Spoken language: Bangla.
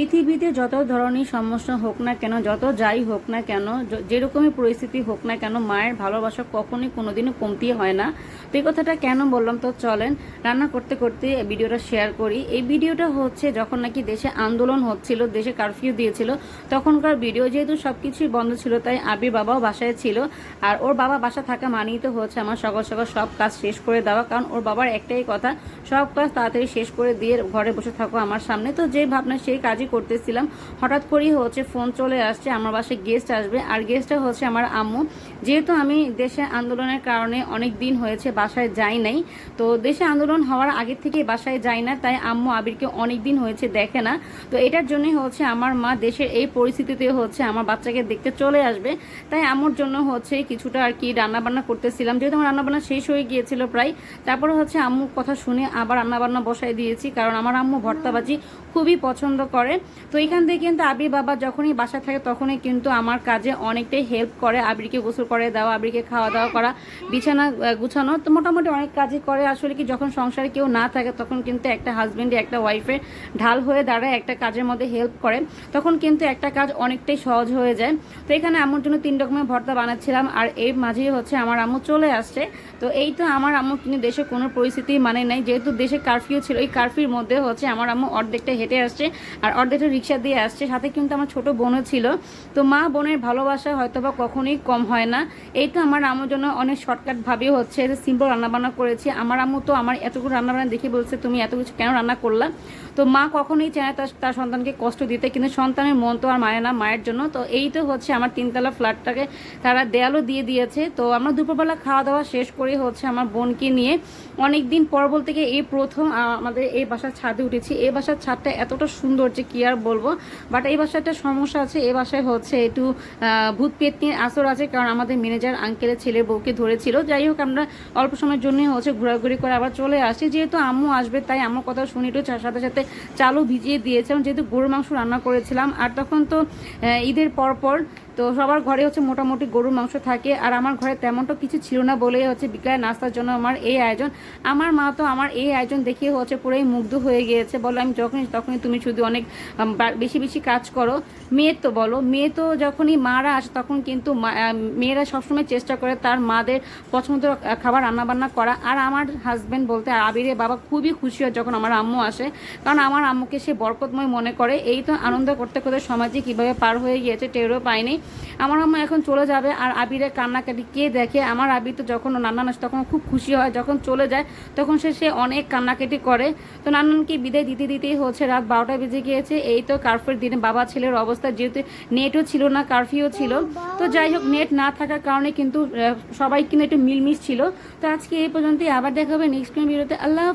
পৃথিবীতে যত ধরনের সমস্যা হোক না কেন, যত যাই হোক না কেন যেরকমই পরিস্থিতি হোক না কেন, মায়ের ভালোবাসা কখনোই কোনোদিনও কমতি হয় না। তো এই কথাটা কেন বললাম? তো চলেন, রান্না করতে করতে ভিডিওটা শেয়ার করি। এই ভিডিওটা হচ্ছে যখন নাকি দেশে আন্দোলন হচ্ছিল, দেশে কারফিউ দিয়েছিল, তখনকার ভিডিও যেহেতু সব কিছুই বন্ধ ছিল, তাই আবির বাবাও বাসায় ছিল। আর ওর বাবা বাসা থাকা মানেই তো হচ্ছে আমার সকাল সকাল সব কাজ শেষ করে দেওয়া, কারণ ওর বাবার একটাই কথা, সব কাজ তাড়াতাড়ি শেষ করে দিয়ে ঘরে বসে থাকো আমার সামনে। তো যে ভাবনা, সেই কাজই করতেছিলাম। হঠাৎ করেই হচ্ছে ফোন চলে আসছে, আমার বাসায় গেস্ট আসবে। আর গেস্টটা হচ্ছে আমার আম্মু। যেহেতু আমি দেশে আন্দোলনের কারণে অনেক দিন হয়েছে, বাসায় যাই নাই। তো দেশে আন্দোলন হওয়ার আগে থেকে বাসায় যাই না, তাই আম্মু আবিরকে অনেক দিন হয়েছে দেখে না। তো এটার জন্যই হচ্ছে আমার মা দেশের এই পরিস্থিতিতে হচ্ছে আমার বাচ্চাকে দেখতে চলে আসবে। তাই আম্মুর জন্য হচ্ছে কিছুটা আর কি রান্নাবান্না করতেছিলাম। যেহেতু আমার রান্নাবান্না শেষ হয়ে গিয়েছিল প্রায়, তারপরে হচ্ছে আম্মুর কথা শুনে আবার রান্নাবান্না বসাই দিয়েছি, কারণ আমার আম্মু ভর্তাবাজি খুবই পছন্দ করে। তো এখান থেকে কিন্তু আবির বাবা যখনই বাসায় থাকে, তখনই কিন্তু আমার কাজে অনেকটাই হেল্প করে আবিরকে গোসল করে দেওয়া আবিরকে খাওয়া দাওয়া করা, বিছানা গুছানো, তো মোটামুটি অনেক কাজই করে। আসলে কি যখন সংসারে কেউ না থাকে, তখন কিন্তু একটা হাজবেন্ডে একটা ওয়াইফের ঢাল হয়ে দাঁড়ায়, একটা কাজের মধ্যে হেল্প করে। তখন কিন্তু একটা কাজ অনেকটাই সহজ হয়ে যায়। তো এখানে আম্মুর জন্য তিন রকমের ভর্তা বানাচ্ছিলাম, আর এর মাঝেই হচ্ছে আমার আম্মু চলে আসছে। তো এই তো আমার আম্মু কিন্তু দেশে কোনো পরিস্থিতি মানে নাই, যেহেতু দেশে কারফিউ ছিল, এই কারফিউর মধ্যে হচ্ছে আমার আম্মু অর্ধেকটা হেঁটে আসছে, আর অর্ধেকটা রিক্সা দিয়ে আসছে। সাথে কিন্তু আমার ছোট বোনও ছিল। তো মা বোনের ভালোবাসা হয়তো বা কখনোই কম হয় না। এই তো আমার আম্মুর জন্য অনেক শর্টকাট ভাবে হচ্ছে সিম্পল রান্নাবান্না করেছি। আমার আম্মু তো আমার এতগুলো রান্নাবান্না দেখে বলছে, তুমি এত কিছু কেন রান্না করলা? তো মা কখনোই চায় না তার তার সন্তানকে কষ্ট দিতে, কিন্তু সন্তানের মন তো আর মানে না মায়ের জন্য। তো এই তো হচ্ছে আমার তিনতলা ফ্ল্যাটটাকে তারা দেয়ালও দিয়ে দিয়েছে। তো আমরা দুপুরবেলা খাওয়া দাওয়া শেষ করে হচ্ছে আমার বোনকে নিয়ে অনেক দিন পর বলতে গিয়ে এই প্রথম আমাদের এই বাসার ছাদে উঠেছি। এই বাসার ছাদটা এতটা সুন্দর যে কি আর বলব? বাট এই বাসায় একটা সমস্যা আছে, এই বাসায় হচ্ছে একটু ভূত পেতনির আসর আছে, কারণ আমাদের ম্যানেজার আঙ্কেলের ছেলে বউকে ধরেছিল। যাই হোক, আমরা অল্প সময়ের জন্যই হচ্ছে ঘোরাঘুরি করে আবার চলে আসি যেহেতু আম্মু আসবে, তাই আমার কথা শুনি চার সাথে সাথে চালও ভিজিয়ে দিয়েছিলাম। যেহেতু গরুর মাংস রান্না করেছিলাম। আর তখন তো ঈদের পর পর তো সবার ঘরে হচ্ছে মোটামুটি গরুর মাংস থাকে, আর আমার ঘরে তেমনটা কিছু ছিল না বলেই হচ্ছে বিকালে নাস্তার জন্য আমার এই আয়োজন। আমার মা তো আমার এই আয়োজন দেখিয়ে হচ্ছে পুরোই মুগ্ধ হয়ে গিয়েছে, বলো আমি যখনই, তখনই তুমি শুধু অনেক বেশি বেশি কাজ করো। মেয়ের তো বলো, মেয়ে তো যখনই মারা আসে তখন কিন্তু মেয়েরা সবসময় চেষ্টা করে তার মাদের পছন্দ খাবার রান্নাবান্না করা। আর আমার হাজব্যান্ড বলতে আবিরে বাবা খুবই খুশি হয় যখন আমার আম্মু আসে, কারণ আমার আম্মুকে সে বরকতময় মনে করে। এই তো আনন্দ করতে করতে সমাজে কীভাবে পার হয়ে গিয়েছে টেরও পায়নি আমার আম্মা এখন চলে যাবে আর আবিরের কান্নাকাটি কে দেখে? আমার আবির তো যখন নান্নান আসে তখন খুব খুশি হয়। যখন চলে যায়, তখন সে সে অনেক কান্নাকাটি করে। তো নান্নানকে বিদায় দিতে দিতেই হচ্ছে রাত বারোটা বেজে গিয়েছে। এই তো কারফিউর দিনে বাবা ছেলের অবস্থা। যেহেতু নেটও ছিল না কারফিউ ছিল। তো যাই হোক নেট না থাকার কারণে কিন্তু সবাই কিন্তু একটু মিলমিশ ছিল। তো আজকে এই পর্যন্তই। আবার দেখা হবে নেক্সট ভিডিওতে আল্লাহ।